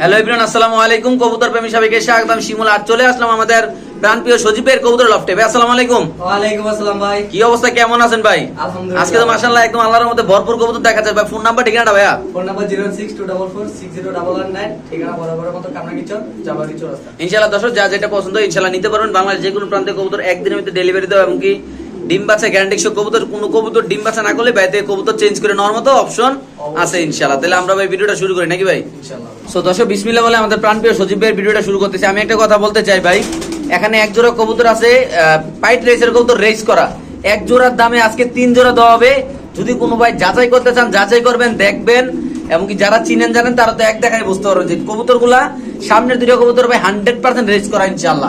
Hello Ibran আসসালামু আলাইকুম। কবুতর প্রেমী সবাইকে স্বাগতম। শিমুল আজ চলে আসলাম আমাদের প্রাণপ্রিয় সজীবের কবুতর লফটে ভাই আসসালামু আলাইকুম। ওয়ালাইকুম আসসালাম ভাই। কি অবস্থা? কেমন আছেন ভাই? আলহামদুলিল্লাহ। আজকে তো মাশাআল্লাহ একদম আল্লাহর মধ্যে ভরপুর কবুতর দেখা যায় ভাই ফোন নাম্বার ঠিকানাটা ভাইয়া? ফোন নাম্বার ঠিকানা মতো চর জাবারি ইনশাআল্লাহ দর্শক যা যেটা পছন্দ ইনশাআল্লাহ নিতে পারবেন। বাংলাদেশ যে কোনো প্রান্তে কবুতর একদিনের মধ্যে ডেলিভারি দেওয়া এবং কি ডিম বাচ্চা গ্যারান্টি সহ কবুতর কোনো কবুতর ডিম বাচ্চা না করলে বাইরে কবুতর চেঞ্জ করে নেওয়ার মতো অপশন আছে ইনশাআল্লাহ। তাহলে আমরা ভাই ভিডিওটা শুরু করি নাকি ভাই? ইনশাআল্লাহ। সো দর্শক বিসমিল্লাহ বলে আমাদের প্রাণপ্রিয় সজীব ভাইয়ের ভিডিওটা শুরু করতেছি। আমি একটা কথা বলতে চাই ভাই এখানে এক জোড়া কবুতর আছে পাইট রেসের কবুতর রেস করা। এক জোড়ার দামে আজকে তিন জোড়া দেওয়া হবে। যদি কোনো ভাই যাচাই করতে চান যাচাই করবেন দেখবেন। এমনকি যারা চিনেন জানেন তারা তো এক দেখায় বুঝতে পারবেন যে কবুতরগুলা সামনের দুটো কবুতর ভাই হান্ড্রেড পার্সেন্ট রেস করা ইনশাল্লাহ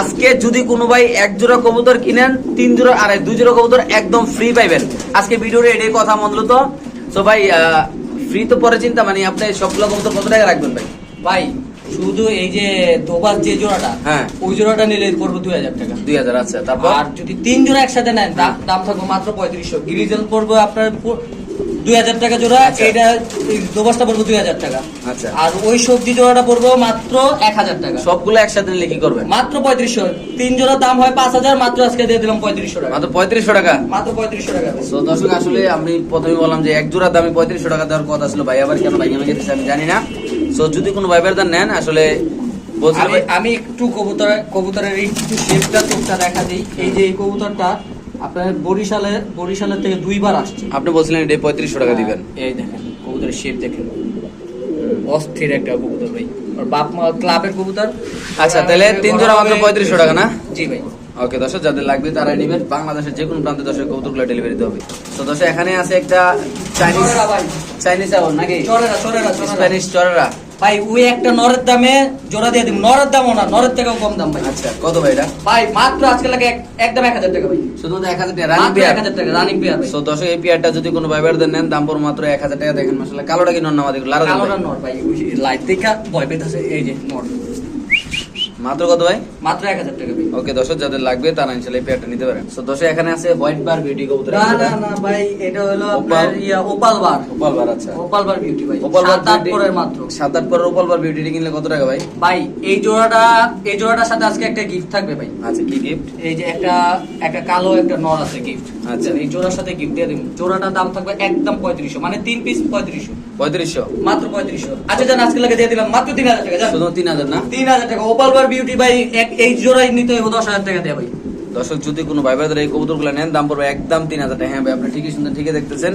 আজকে যদি কোনো ভাই এক জোড়া কবুতর কিনেন তিন জোড়া আর দুই জোড়া কবুতর একদম ফ্রি পাইবেন। আজকে ভিডিওর এটাই কথা মূলত তো। ভাই ফ্রি তো পরে চিন্তা মানে আপনি সবগুলো কবুতর কত টাকা রাখবেন ভাই? ভাই শুধু এই যে দোবাস যে জোড়াটা হ্যাঁ। ওই জোড়াটা নিলে পড়বে দুই হাজার টাকা। দুই হাজার আচ্ছা তারপর? আর যদি তিন জোড়া একসাথে নেন দাম থাকবে মাত্র পঁয়ত্রিশশো। গ্রিজেল পড়বে আপনার দুই হাজার টাকা জোড়া আচ্ছা। এইটা এই দোবাসটা পড়বে দুই হাজার টাকা। আচ্ছা। আর ওই সবজি জোড়াটা পড়বে মাত্র এক হাজার টাকা। সবগুলো একসাথে নিলে কি করবেন? মাত্র পঁয়ত্রিশশো। তিন জোড়া দাম হয় পাঁচ হাজার মাত্র আজকে দিয়ে দিলাম পঁয়ত্রিশশো টাকা। মাত্র পঁয়ত্রিশশো টাকা? মাত্র পঁয়ত্রিশশো টাকা। তো দর্শক আসলে আমি প্রথমে বললাম যে এক জোড়া দামে পঁয়ত্রিশশো টাকা দেওয়ার কথা ছিল ভাই আবার কেন ভাই আমি যেতেছে আমি জানি না। সো যদি কোনো ভাইবার দান নেন আসলে আমি একটু কবুতরের কবুতরের এই একটু শেপটা চোখটা দেখা দিই। এই যে এই কবুতরটা আপনার বরিশালে বরিশালের থেকে দুইবার আসছে। আপনি বলছিলেন এটা পঁয়ত্রিশশো টাকা দিবেন। এই দেখেন কবুতরের শেপ দেখেন। অস্থির একটা কবুতর ভাই। আর বাপ মা ক্লাবের কবুতর। আচ্ছা, তাহলে তিন জোড়া মাত্র 3500 টাকা না? জি ভাই। ওকে দর্শক যাদের লাগবে তারাই নেবেন। বাংলাদেশের যে কোনো প্রান্তে দর্শক কবুতরগুলো ডেলিভারি দিতে হবে। তো দর্শক এখানে আছে একটা চাইনিজ চাইনিজ নাকি? চরেরা চরেরা স্প্যানিশ চরেরা ভাই ওই একটা নরের দামে জোড়া দিয়ে দিব। নরের দামও না নরের থেকেও কম দাম ভাই। আচ্ছা কত ভাই এটা? ভাই মাত্র আজকে লাগে এক- একদম এক হাজার টাকা ভাই। শুধু এক হাজার টাকা রানিং পেয়ার এক হাজার টাকা রানিং পেয়ার ভাই। সো দর্শক এই পেয়ারটা যদি কোনো ভাইবারদের নেন দাম পর মাত্র এক হাজার টাকা দেখেন মাসাল্লাহ কালোটা কি নন আমাদের? লারা দেন কালোটা ভাই। নর ভাই লাইট থেকে ভয় পেতেছে এই যে নর। মাত্র কত ভাই? মাত্র এক হাজার টাকা ওকে দর্শক যাদের লাগবে তারা ইনশাল্লাহ এই পেয়ারটা নিতে পারেন। দর্শক এখানে আছে হোয়াইট বার বিউটি কবুতর না না না ভাই এটা হলো আপনার opal. Yeah opal bar opal bar আচ্ছা। ওপাল বার বিউটি ভাই। ওপাল বার সাত পরের মাত্র। সাত আট পরের ওপাল বার বিউটিটা কিনলে কত টাকা ভাই? ভাই এই জোড়াটা এই জোড়াটার সাথে আজকে একটা গিফট থাকবে ভাই। আচ্ছা কি গিফট এই যে একটা একটা কালো একটা নর আছে গিফট আচ্ছা। এই জোড়ার সাথে গিফট দিয়ে দিব। জোড়াটার দাম থাকবে একদম পঁয়ত্রিশশো মানে তিন পিস পঁয়ত্রিশশো। পঁয়ত্রিশশো। মাত্র পঁয়ত্রিশশো। আচ্ছা জান আজকে লাগে দিয়ে দিলাম মাত্র তিন হাজার টাকা শুধু তিন হাজার না? তিন হাজার টাকা ওপাল বার বিউটি ভাই এক এই জোড়াই নিতে হবে দশ হাজার টাকা দেয় ভাই। দর্শক যদি কোনো ভাই ভাইদের এই কবুতরগুলো নেন দাম পড়বে একদম তিন হাজার টাকা। হ্যাঁ ভাই আপনি ঠিকই সুন্দর ঠিকই দেখতেছেন।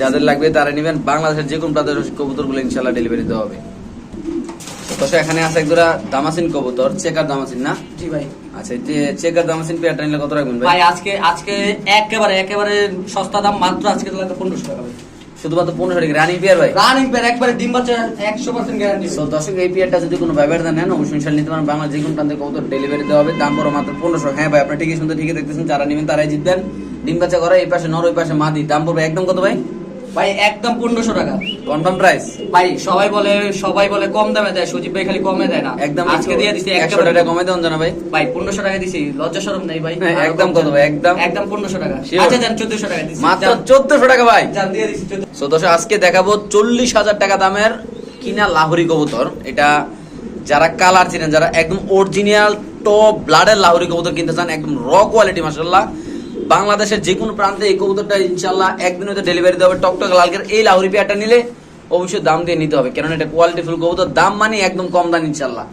যাদের লাগবে তারা নেবেন। বাংলাদেশের যে কোনো প্রান্তের কবুতরগুলো ইনশাল্লাহ ডেলিভারি দেওয়া হবে। দর্শক এখানে আছে এক জোড়া দামাসিন কবুতর চেকার দামাসিন না? জি ভাই। আচ্ছা যে চেকার দামাসিন পেয়ারটা নিলে কত রাখবেন ভাই? ভাই আজকে আজকে একেবারে একেবারে সস্তা দাম মাত্র আজকে লাগবে পনেরোশো টাকা শুধুমাত্র পনেরো টাকা। রানিং পেয়ার ভাই? রানিং পেয়ার একবারে ডিম বাচ্চা একশো পার্সেন্ট গ্যারান্টি তো দর্শক এই পেয়ারটা যদি কোনো ভাই ভাইদের নেন অবশ্যই ইনশাল নিতে পারেন বাংলা যে কোনো প্রান্তে কত ডেলিভারি দেওয়া হবে। দাম পড়ো মাত্র পনেরোশো। হ্যাঁ ভাই আপনি ঠিকই শুনতে ঠিকই দেখতেছেন। যারা নেবেন তারাই জিতবেন। ডিম বাচ্চা করে এই পাশে নর ওই পাশে মাদি। দাম পড়বে একদম কত ভাই? ভাই একদম পনেরোশো টাকা। কনফার্ম প্রাইস ভাই সবাই বলে সবাই বলে কম দামে দেয় সুজিব ভাই খালি কমে দেয় না। একদম আজকে দিয়ে দিছি একশো টাকা কমে দেন জানা ভাই। ভাই পনেরোশো টাকা দিছি লজ্জা সরম নেই ভাই। হ্যাঁ, একদম কত ভাই? একদম? একদম পনেরোশো টাকা। আচ্ছা যান চোদ্দশো টাকা দিছি। মাত্র চোদ্দশো টাকা ভাই। যান দিয়ে দিছি 1400 সো দর্শক আজকে দেখাবো চল্লিশ হাজার টাকা দামের কিনা লাহোরি কবুতর। এটা যারা কালার চিনেন যারা একদম অরিজিনাল টপ ব্লাডের লাহোরি কবুতর কিনতে চান একদম র কোয়ালিটি মাসাল্লাহ বাংলাদেশের যে কোনো প্রান্তে এই কবুতরটা ইনশাল্লাহ একদিন হয়তো ডেলিভারি দেওয়া হবে। টকটক লালকের এই লাহোরি পেয়ারটা নিলে অবশ্যই দাম দিয়ে নিতে হবে। কেননা এটা কোয়ালিটি ফুল কবুতর দাম মানে একদম কম দাম ইনশাল্লাহ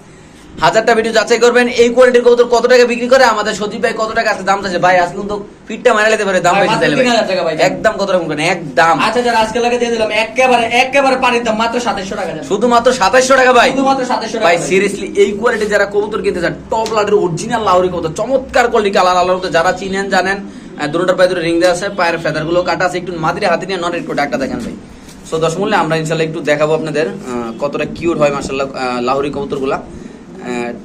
হাজারটা ভিডিও যাচাই করবেন এই কোয়ালিটির কবুতর কত টাকা বিক্রি করে আমাদের সজীব ভাই কত টাকা আছে দাম চাইছে। ভাই আজকে কিন্তু ফিটটা মারা লেতে পারে দাম বেশি চাইলে 3000 টাকা ভাই। ভাই। একদম কত রকম করেন একদম। আচ্ছা যান আজকে লাগে দিয়ে দিলাম একেবারে একেবারে পানির দাম মাত্র সাতাশশো টাকা শুধুমাত্র সাতাইশশো টাকা ভাই। শুধুমাত্র সাতাশশো টাকা ভাই ভাই। সিরিয়াসলি এই কোয়ালিটি যারা কবুতর কিনতে চান টপ লাডের অরিজিনাল লাউরি কবুতর চমৎকার কোয়ালিটি কালার আলার যারা চিনেন জানেন দুটোটার পায়ে দুটো রিং দেওয়া আছে পায়ের ফেদারগুলো কাটা আছে একটু মাদিরে হাতে নিয়ে নন একটু ডাকটা দেখেন ভাই। সো দশ মূল্যে আমরা ইনশাল্লাহ একটু দেখাবো আপনাদের কতটা কিউট হয় মাসাল্লাহ লাহোরি কবুতরগুলা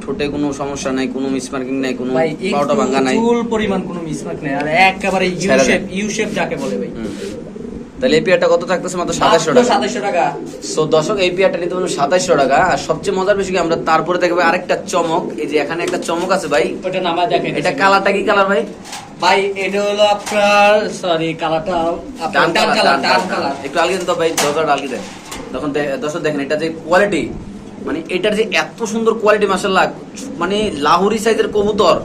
ঠোঁটে কোনো সমস্যা নাই কোনো মিসমার্কিং নাই কোনো পাউটা নাই। চুল পরিমাণ কোনো মিসমার্ক নেই আর একেবারে ইউ শেপ ইউ শেপ যাকে বলে ভাই। তাহলে এই পেয়ারটা কত থাকতেছে? মাত্র সাতাশশো টাকা। সাতাশশো টাকা। সো দর্শক এই পেয়ারটা নিতে পারবেন সাতাইশশো টাকা। আর সবচেয়ে মজার বিষয় কি আমরা তারপরে দেখবে আরেকটা চমক। এই যে এখানে একটা চমক আছে ভাই ওটা নামা এটা কালারটা কি কালার ভাই? ভাই এটা হলো আপনার সরি কালারটা ডান কালার ডান কালার একটু আলগে তো ভাই দরকার আলগে দেন তখন দর্শক দেখেন এটা যে কোয়ালিটি মানে এটার যে এত সুন্দর কোয়ালিটি মাসাল্লাহ মানে লাহোরি সাইজের কবুতর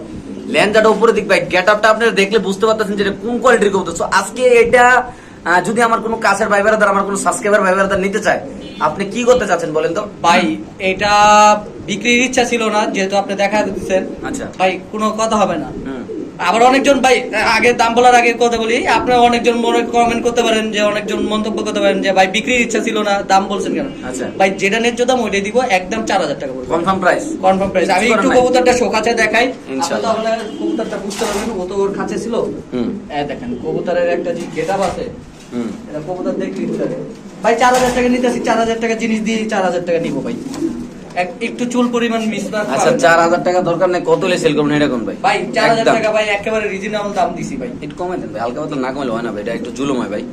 ল্যান্ডাটা উপরে দিক ভাই গেট আপটা আপনারা দেখলে বুঝতে পারতেছেন যে কোন কোয়ালিটির কবুতর। So, আজকে এটা যদি আমার কোনো কাছের ভাই বেড়াদার আমার কোনো সাবস্ক্রাইবার ভাই বেড়াদার নিতে চায় আপনি কি করতে চাচ্ছেন বলেন তো? ভাই এটা বিক্রির ইচ্ছা ছিল না যেহেতু আপনি দেখা দিচ্ছেন। আচ্ছা। ভাই কোনো কথা হবে না। আবার অনেকজন ভাই আগে দাম বলার আগে কথা বলি আপনারা অনেকজন মনে কমেন্ট করতে পারেন যে অনেকজন মন্তব্য করতে পারেন যে ভাই বিক্রির ইচ্ছা ছিল না দাম বলছেন কেন? আচ্ছা। ভাই যেটা ন্যায্য দাম ওইটাই দিব একদম চার হাজার টাকা কনফার্ম প্রাইস কনফার্ম প্রাইস আমি একটু কবুতরটা শোকাচে দেখাই। তাহলে কবুতরটা বুঝতে পারবেন ও তো ওর কাছে ছিল। দেখেন কবুতরের একটা যে গেটআপ আছে এটা কবুতর দেখতে ইচ্ছে। ভাই চার হাজার টাকা নিতেছি চার হাজার টাকা জিনিস দিয়ে চার হাজার টাকা নিবো ভাই। একটু চুল পরিমাণ মিস আচ্ছা চার হাজার টাকা দরকার নেই কত হলে সেল করবেন? এটা কোন ভাই? ভাই চার হাজার একদম। টাকা ভাই একেবারে রিজনেবল দাম দিছি ভাই। একটু কমে দেন ভাই হালকা পাতলা না কমলে হয় না ভাই এটা একটু জুলুম হয় ভাই।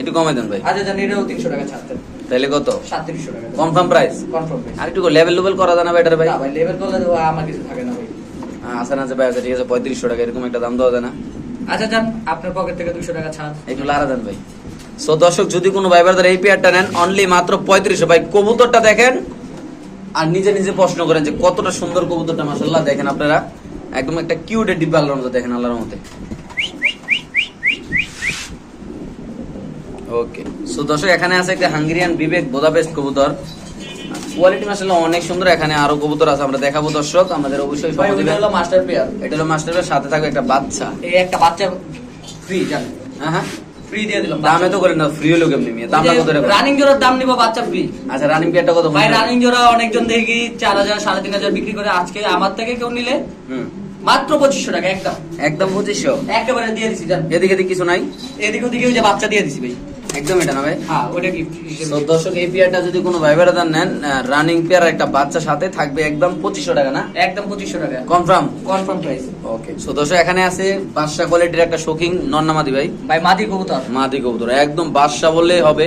একটু কমে দেন ভাই। আচ্ছা জানি এটাও তিনশো টাকা ছাড়তেন তাহলে কত? সাতত্রিশশো টাকা। কনফার্ম প্রাইস কনফার্ম প্রাইস আর একটু লেভেল লেভেল করা ভাই এটার ভাই? না ভাই লেভেল করলে তো আমার কিছু থাকে না ভাই। আছে না যে ভাই আচ্ছা ঠিক আছে পঁয়ত্রিশশো টাকা এরকম একটা দাম দেওয়া যায় না। আচ্ছা যান আপনার পকেট থেকে দুশো টাকা ছাড়। একটু লারা দেন ভাই। সো দর্শক যদি কোনো ভাই ব্রাদার এই পেয়ারটা নেন অনলি মাত্র পঁয়ত্রিশশো। ভাই কবুতরটা দেখেন। আর নিজে নিজে প্রশ্ন করেন যে কতটা সুন্দর কবুতরটা মাসাল্লাহ দেখেন আপনারা একদম একটা কিউট ডিব্বা আল্লাহর মতো দেখেন আল্লাহর মতে ওকে সো দর্শক এখানে আছে একটা হাঙ্গেরিয়ান বিবেক বোদাপেস্ট কবুতর। কোয়ালিটি মাসাল্লাহ অনেক সুন্দর এখানে আরও কবুতর আছে আমরা দেখাবো দর্শক। আমাদের অবশ্যই ওইটা হলো মাস্টার পেয়ার এটা হলো মাস্টারের সাথে থাকবে একটা বাচ্চা। এই একটা বাচ্চা ফ্রি জান। হ্যাঁ হ্যাঁ। ফ্রি দিয়ে দিলাম দামে তো করেন না ফ্রি হলো কেমনি মেয়ে? দামটা কত টাকা রানিং জোড়ার দাম নিবো বাচ্চা ফ্রি আচ্ছা রানিং পেয়ারটা কত ভাই রানিং জোড়া অনেকজন দেখি চার হাজার সাড়ে তিন হাজার বিক্রি করে। আজকে আমার থেকে কেউ নিলে হুম। মাত্র পঁচিশশো টাকা একদম। একদম পঁচিশশো? একেবারে দিয়ে দিছি জান। এদিকে এদিকে কিছু নাই? এদিক ওদিকে ওই যে বাচ্চা দিয়ে দিছি ভাই। একদম এটা না ভাই? হ্যাঁ ওটা কি তো দর্শক এই পেয়ারটা যদি কোনো ভাই বেড়াদার নেন রানিং পেয়ার একটা বাচ্চা সাথে থাকবে একদম পঁচিশশো টাকা না? একদম পঁচিশশো টাকা। Confirm confirm price okay so দর্শক এখানে আছে বাদশা কোয়ালিটির একটা শোকিং নন্নামাদি ভাই। ভাই মাদি কবুতর। মাদি কবুতর একদম বাদশা বললেই হবে।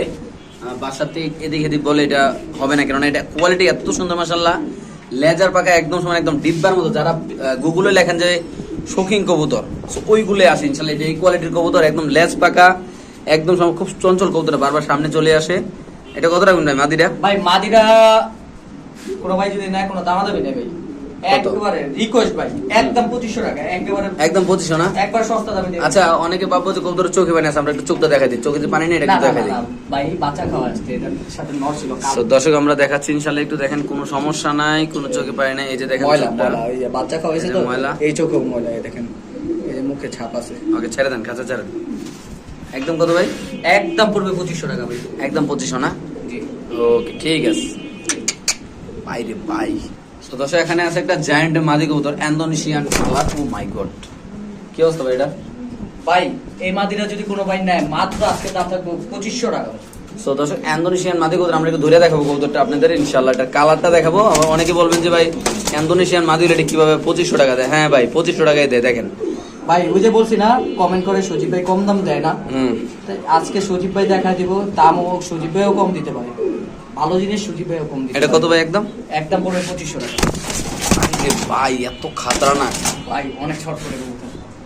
বাদশাতে এদিক এদিক বলে এটা হবে না কেননা এটা কোয়ালিটি এত সুন্দর মাসাল্লাহ লেজার পাকা একদম সময় একদম ডিব্বার মতো। যারা গুগলে লেখেন যে শৌখিন কবুতর ওইগুলো আসে ইনশাল্লাহ এই কোয়ালিটির কবুতর একদম লেজ পাকা। একদম খুব চঞ্চল কবুতর বারবার সামনে চলে আসে। এটা কত রাখবেন ভাই মাদিরা? ভাই মাদিরা কোনো ভাই যদি নেয় কোনো দামা দেবে ভাই রিকোয়েস্ট ভাই একদম পঁচিশশো টাকা একেবারে একদম পঁচিশশো না? একবার সস্তা দামে আচ্ছা অনেকে ভাববো যে চোখে আমরা একটু চোখটা দেখাই দিই। চোখে যে পানি নেই এটা না, একটু দেখাই দিই। না, ভাই বাচ্চা খাওয়া আসছে এটার সাথে নর ছিল কালো। দর্শক আমরা দেখাচ্ছি একটু দেখেন কোনো সমস্যা নাই কোনো চোখে পানি নাই এই যে দেখেন ময়লা বাচ্চা এই তো ময়লা। এই চোখেও ময়লা এই দেখেন এই যে মুখে ছাপ আছে। ওকে ছেড়ে দেন কাঁচা ছেড়ে দেন। একদম কত ভাই? একদম পড়বে পঁচিশশো টাকা ভাই। একদম পঁচিশশো না? জি। ওকে ঠিক আছে। ভাই রে ভাই। তো দর্শক এখানে আছে একটা জায়ান্ট মাদি কবুতর Indonesian colour oh my god কি অবস্থা ভাই এটা? ভাই এই মাদিরা যদি কোনো ভাই নেয় মাত্র আজকে দাম থাকবে পঁচিশশো টাকা সো দর্শক ইন্দোনেশিয়ান মাদি কবুতর আমরা একটু ধরে দেখাবো কবুতরটা আপনাদের। ইনশাল্লাহ এটা কালারটা দেখাবো। আবার অনেকে বলবেন যে ভাই ইন্দোনেশিয়ান মাদি এটা কীভাবে পঁচিশশো টাকা দেয়? হ্যাঁ ভাই পঁচিশশো টাকায় দেয় দেখেন। ভাই ওই যে বলছি না কমেন্ট করে সজীব ভাই কম দাম দেয় না। তাই আজকে সজীব ভাই দেখা দিব দামও সজীব ভাইও কম দিতে পারে। ভালো জিনিস সজীব ভাইও কম দিতে এটা কত ভাই একদম? একদম পড়বে পঁচিশশো টাকা। ভাই এত খাতরা না। ভাই অনেক ছট করে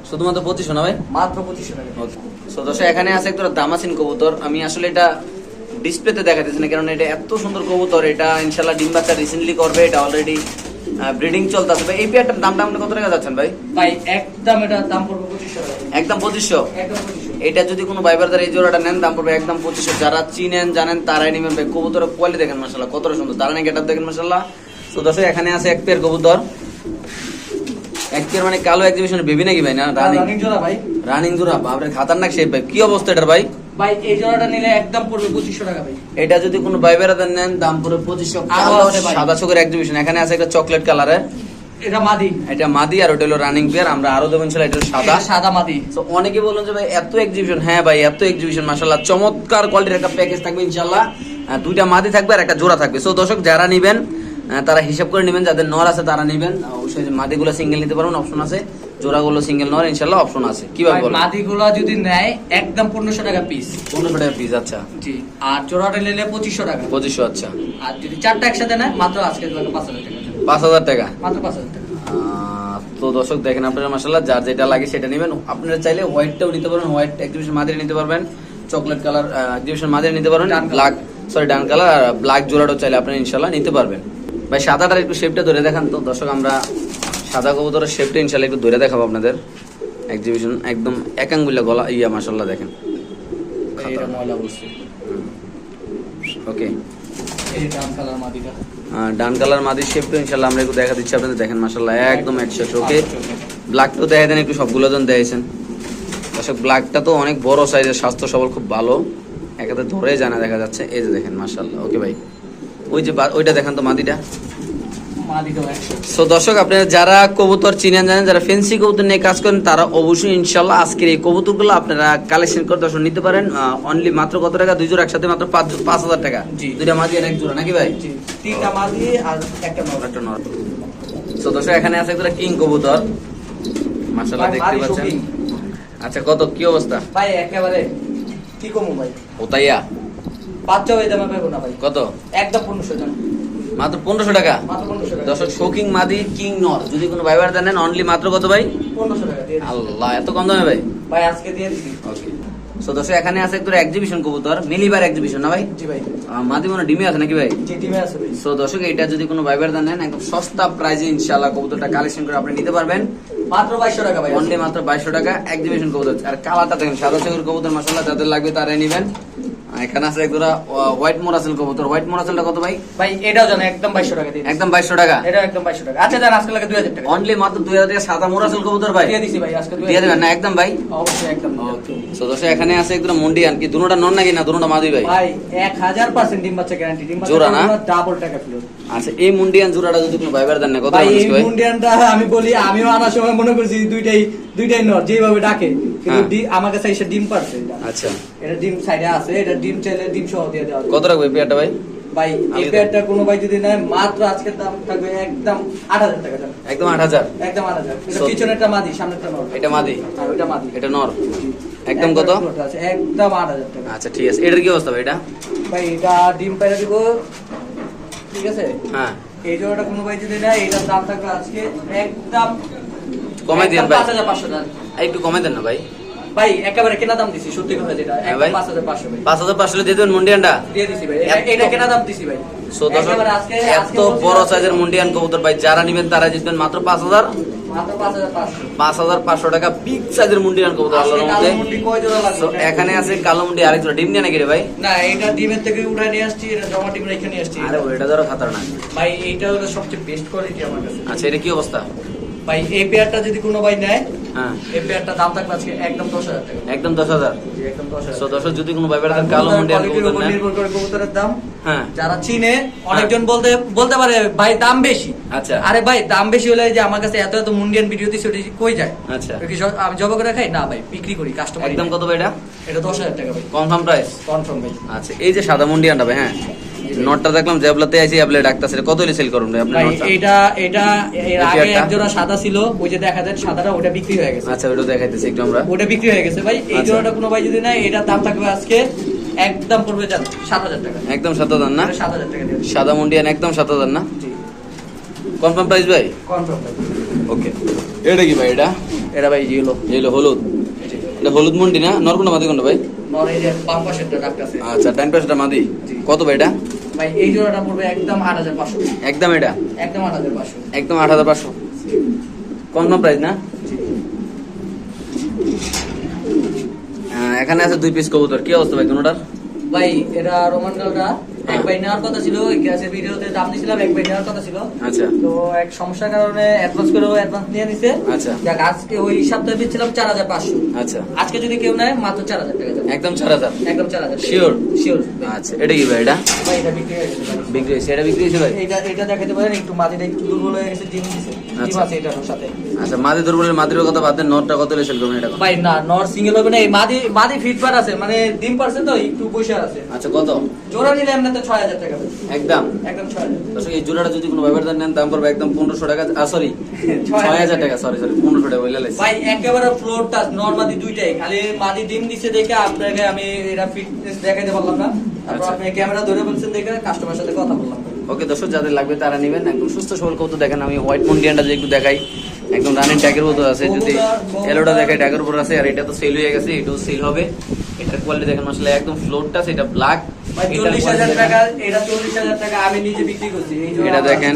শুধুমাত্র পঁচিশশো না ভাই? মাত্র পঁচিশশো টাকা। সো দর্শক এখানে আছে একটা দামাসিন কবুতর। আমি আসলে এটা ডিসপ্লেতে দেখাতেছি না কারণ এটা এত সুন্দর কবুতর। এটা ইনশাল্লাহ ডিম বাচ্চা রিসেন্টলি করবে। এটা অলরেডি ব্রিডিং চলতেছে। ভাই এই পেয়ারটার দামটা আপনি কত টাকা যাচ্ছেন ভাই? ভাই একদম এটা দাম পড়বে পঁচিশশো একদম পঁচিশশো? এটা যদি কোনো বাইবারদার এই জোড়াটা নেন দাম পড়বে একদম পঁচিশশো। যারা চিনেন জানেন তারাই নেবেন ভাই। কবুতরের কোয়ালিটি দেখেন মাসাল্লাহ কতটা সুন্দর। দাঁড়ানি গেটার দেখেন মাসাল্লাহ তো দর্শক এখানে আছে এক পেয়ার কবুতর। এক পেয়ার মানে কালো এক্সিবিশনের বেবি নাকি ভাই? না রানিং রানিং জোড়া ভাই। রানিং জোড়া বাপরে খাতারনাক সেই ভাই। কি অবস্থা এটার ভাই? ভাই এই জোড়াটা নিলে একদম পড়বে পঁচিশশো টাকা ভাই। এটা যদি কোনো ভাই বেড়াতেন নেন দাম পড়বে পঁচিশশো আরও আছে ভাই। সাদা চোখের এক্সিবিশন এখানে আছে একটা চকলেট কালারের এটা মাদি। এটা মাদি আর ওটা হলো রানিং পেয়ার আমরা আরও দেবেন ছিল এটা সাদা। সাদা মাদি। তো অনেকে বললেন যে ভাই এত এক্সিবিশন হ্যাঁ ভাই এত এক্সিবিশন চমৎকার কোয়ালিটির একটা প্যাকেজ থাকবে দুইটা মাদি থাকবে আর একটা জোড়া থাকবে। সো দর্শক যারা নিবেন তারা হিসাব করে নেবেন। যাদের নর আছে তারা নিবেন। অবশ্যই মাদিগুলো সিঙ্গেল নিতে পারবেন অপশন আছে। জোড়াগুলো সিঙ্গেল নর ইনশাল্লাহ অপশন আছে। কীভাবে ভাই বলেন? মাদিগুলো যদি নেয় একদম পনেরোশো টাকা পিস পনেরোশো টাকা পিস আচ্ছা। জি আর জোড়াটা নিলে পঁচিশশো টাকা। পঁচিশশো আচ্ছা। আর যদি চারটা একসাথে নেয় মাত্র আজকে লাগবে পাঁচ হাজার টাকা। পাঁচ হাজার টাকা? মাত্র পাঁচ হাজার টাকা। আহ, তো দর্শক দেখেন আপনারা মাসাল্লাহ যার যেটা লাগে সেটা নেবেন। আপনারা চাইলে হোয়াইটটাও নিতে পারবেন হোয়াইট এক্সিবিশন মাদিরে নিতে পারবেন চকলেট কালার এক্সিবিশন মাদিরে নিতে পারবেন। ব্ল্যাক সরি ডান কালার আর ব্ল্যাক জোড়াটা চাইলে আপনি ইনশাল্লাহ নিতে পারবেন। ভাই সাদাটার একটু শেপটা ধরে দেখান তো দর্শক আমরা সাদা কবুতরের শেপটা ইনশাল্লাহ একটু ধরে দেখাবো আপনাদের। এক্সিবিশন একদম একাঙ্গুলা গলা ইয়া মাসাল্লাহ দেখেন। ওকে ডান কালার মাদির শেপটা ইনশাল্লাহ আমরা একটু দেখা দিচ্ছি আপনাদের। দেখেন মাসাল্লাহ একদম একশো ওকে ব্ল্যাকটাও দেখা দেন একটু সবগুলো জন দিয়েছেন দর্শক ব্ল্যাকটা তো অনেক বড় সাইজের স্বাস্থ্য সবল খুব ভালো। একাতে ধরে জানা দেখা যাচ্ছে। এই যে দেখেন মাসাল্লাহ ওকে ভাই? ওই যে ওইটা দেখেন তো মাদিটা সো দর্শক আপনারা যারা কবুতর চিনেন জানেন যারা ফেন্সি কবুতর নিয়ে কাজ করেন তারা অবশ্যই ইনশাল্লাহ আজকের এই কবুতরগুলো আপনারা কালেকশন করে দর্শক নিতে পারেন। অনলি মাত্র কত টাকা? দুই জোড়া একসাথে মাত্র পাঁচ পাঁচ হাজার টাকা। জি। দুইটা মাদি এক জোড়া নাকি ভাই? তিনটা মাদি আর একটা নর। একটা নর। সো দর্শক এখানে আছে একটা কিং কবুতর। মাশাআল্লাহ দেখতে পাচ্ছেন। আচ্ছা কত? কি অবস্থা? ভাই একেবারে কি কমু ভাই? ওতাইয়া বাচ্চা হয়ে দামে পাবো না ভাই। কত? একদম পনেরোশো জন। মাত্র পনেরোশো টাকা? মাত্র পনেরোশো টাকা দর্শক শোকিং মাদি কিং নর। যদি কোনো ভাইবার দেন অনলি মাত্র কত ভাই। আল্লাহ এত কম দামে ভাই? ভাই আজকে দিয়ে দিচ্ছি ওকে সো দর্শক এখানে আছে একটা এক্সিবিশন কবুতর মিলিবার এক্সিবিশন না ভাই? জি ভাই। মাদি মনে ডিমে আছে নাকি ভাই? জি টিমে আছে ভাই। সো দর্শক এটা যদি কোনো ভাইবার দেন নেন একদম সস্তা প্রাইজে ইনশাআল্লাহ কবুতরটা কালেকশন করে আপনি নিতে পারবেন। মাত্র বাইশশো টাকা ভাই অনলি মাত্র বাইশশো টাকা এক্সিবিশন কবুতর। আর কালারটা দেখেন সাদা চোখের কবুতর মাসাল্লাহ যাদের লাগবে তারাই নেবেন। এখানে আছে একজোড়া হোয়াইট মোরাসেল কবুতর। হোয়াইট মোরাসেলটা কত ভাই? ভাই এটাও জানো একদম 2200 টাকা দিয়ে একদম 2200 টাকা? এটা একদম 2200 টাকা। আচ্ছা জান আজকে লাগে দুই হাজার টাকা। অনলি মাত্র দুই হাজার টাকা সাদা মোরাসেল কবুতর ভাই। দিয়ে দিছি ভাই আজকে দিয়ে দেবেন না একদম ভাই? অবশ্যই একদম সো দর্শক এখানে আছে একদম মুন্ডিয়ান। কি দুটোটা নন নাকি না দুটোটা মাদি ভাই? ভাই এক হাজার পার্সেন্ট ডিম বাচ্চা গ্যারান্টি ডিম জোড়া না? ডাবল টাকা ফ্লোর আচ্ছা এই মুন্ডিয়ান জোড়াটা যদি কোনো ভাইবার দেন না কত ভাই এই মুন্ডিয়ানটা আমি বলি আমিও আনার সময় মনে করছি দুইটাই দুইটাই নর যেভাবে ডাকে। কিন্তু হ্যাঁ। আমার কাছে এসে ডিম পারছে এটা। আচ্ছা। এটা ডিম সাইডে আছে এটা ডিম চাইলে ডিম সহ দিয়ে দেওয়া কত রাখবে পেয়ারটা ভাই? ভাই এই পেয়ারটা কোনো ভাই যদি নেয় মাত্র আজকের দাম থাকবে একদম আট হাজার টাকা দাম। একদম আট হাজার? একদম আট হাজার। এটা So- পিছনেরটা মাদি সামনেরটা নর। এটা মাদি? আর ওইটা মাদি। এটা নর? একদম কত? একদম আট হাজার টাকা। আচ্ছা ঠিক আছে। এটার কি অবস্থা ভাই এটা? ভাই এটা ডিম পাইলে দিব ঠিক আছে? হ্যাঁ। এই জোড়াটা কোনো ভাই যদি নেয় এটার দাম থাকবে আজকে একদম কমাই দেন ভাই। পাঁচ হাজার পাঁচশো টাকা। একটু কমাই দেন না ভাই। ভাই একেবারে কেনা দাম দিছি সত্যি কথা যেটা। হ্যাঁ ভাই। পাঁচ হাজার পাঁচশো পাঁচ হাজার পাঁচশো দিয়ে দেবেন মুন্ডিয়ানটা? দিয়ে দিছি ভাই। এটা কেনা দাম দিছি ভাই। সো এত বড় সাইজের মুন্ডিয়ান কবুতর ভাই যারা নেবেন তারা জিতবেন মাত্র পাঁচ হাজার। পাঁচ হাজার পাঁচশো। টাকা বিগ সাইজের মুন্ডিয়ান কবুতর আল্লাহর মধ্যে? এখানে আছে কালো মুন্ডি আরেকটা ডিম নিয়ে নাকি রে ভাই? না এটা ডিমের থেকে উঠায় নিয়ে আসছি এটা জমা ডিম রেখে নিয়ে আসছি। আরে ওইটা ধরো খাতার না ভাই এইটা হলো সবচেয়ে বেস্ট কোয়ালিটি আমার কাছে। আচ্ছা এটা কি অবস্থা? ভাই এই পেয়ারটা যদি কোনো ভাই নেয় হ্যাঁ। এই পেয়ারটা দাম থাকবে আজকে একদম দশ হাজার টাকা। একদম দশ হাজার। একদম দশ হাজার সো যদি কোনো ভাই বেড়াতেন কালো মুন্ডিয়ান কবুতর নির্ভর করে কবুতরের দাম। হ্যাঁ। যারা চিনে অনেকজন বলতে বলতে পারে ভাই দাম বেশি। আচ্ছা। আরে ভাই দাম বেশি হলে যে আমার কাছে এত এত মুন্ডিয়ান ভিডিও দিচ্ছে ওটা কই যায়? আচ্ছা। কি আমি জব করে খাই? না ভাই বিক্রি করি কাস্টমার একদম কত ভাই এটা? এটা দশ হাজার টাকা ভাই। কনফার্ম প্রাইস কনফার্ম ভাই। আচ্ছা এই যে সাদা মুন্ডিয়ানটা ভাই হ্যাঁ। নটটা দেখলাম জেবলাতে আইছি আপনি ডাক্তার কত হলে সেল করুন ভাই? আপনি এটা এটা এর আগে এক জোড়া সাদা ছিল ওই যে দেখা যায় সাদাটা ওটা বিক্রি হয়ে গেছে। আচ্ছা ওটা দেখাইতেছি একটু আমরা। ওটা বিক্রি হয়ে গেছে। ভাই এই আচ্ছা। জোড়াটা কোনো ভাই যদি নেয় এটার দাম থাকবে আজকে একদম পড়বে সাত হাজার টাকা। একদম সাত হাজার না? এটা সাত হাজার টাকা। সাদা মুন্ডিয়ান একদম সাত হাজার না? কনফার্ম প্রাইস ভাই? কনফার্ম ওকে এটা কি ভাই এটা? এটা ভাই জিলো এই হলো হলুদ? এটা হলুদ মুন্ডি না? নরকুন্ডা মাদি কোনটা ভাই? আচ্ছা ডান পাশটা মাদি। কত ভাই এটা? ভাই এই জোড়াটা পড়বে একদম আট হাজার পাঁচশো। একদম এটা? একদম আট হাজার পাঁচশো। একদম আট হাজার পাঁচশো। কনফার্ম প্রাইস না? এখানে আছে দুই পিস কবুতর। কি অবস্থা ভাই কোনোটার? ভাই এটা রোমান এক। নেওয়ার কথা ছিল গ্যাসের ভিডিওতে দাম দিয়েছিলাম এক ভাই নেওয়ার কথা ছিল। আচ্ছা। তো এক সমস্যার কারণে অ্যাডভান্স করে অ্যাডভান্স নিয়ে নিছে। আচ্ছা। দেখ আজকে ওই সপ্তাহে দিচ্ছিলাম চার হাজার পাঁচশো। আচ্ছা। আজকে যদি কেউ নেয় মাত্র চার হাজার টাকা একদম চার হাজার? একদম চার হাজার। Sure? শিওর এটা কি ভাই এটা? ভাই এটা বিক্রি বিক্রি হয়েছে এটা বিক্রি হয়েছে ভাই? এইটা এটা দেখাতে পারেন একটু মাটিটা একটু দুর্বল হয়ে গেছে ডিম দিছে। ডিম আচ্ছা। আছে এটার সাথে। আচ্ছা মাদি দুর্বলের মাদির কথা বাদ দেন নটটা কত হলে সেল করবেন এটা? ভাই না নর সিঙ্গেল হবে না এই মাদি মাদি ফিটবার আছে মানে ডিম পারছে তো একটু পয়সা আছে। আচ্ছা কত? জোড়া নিলে এমনিতে ছয় হাজার টাকা একদম। একদম ছয় হাজার। এই জোড়াটা যদি কোনো ব্যবহার নেন দাম পড়বে একদম পনেরোশো টাকা। সরি ছয় হাজার টাকা সরি সরি পনেরোশো টাকা বলে ভাই একেবারে ফ্লোর টাচ নর্মাদি দুইটাই। খালি মাদি ডিম দিছে দেখে আপনাকে আমি এটা ফিটনেস দেখাইতে পারলাম না। তারপর আচ্ছা। আপনি ক্যামেরা ধরে বলছেন দেখে কাস্টমার সাথে কথা বললাম। ওকে দর্শক যাদের লাগবে তারা নেবেন। একদম সুস্থ সবল কৌতুক দেখেন আমি হোয়াইট মন্ডিয়ানটা যে একটু দেখাই। একদম রানিং ট্যাগের মতো আছে যদি এলোটা দেখাই ট্যাগের উপর আছে আর এটা তো সেল হয়ে গেছে এটাও সেল হবে। এটার কোয়ালিটি দেখেন আসলে একদম ফ্লোরটা সেটা ব্ল্যাক চল্লিশ হাজার টাকা এটা চল্লিশ হাজার টাকা আমি নিজে বিক্রি করছি এটা দেখেন।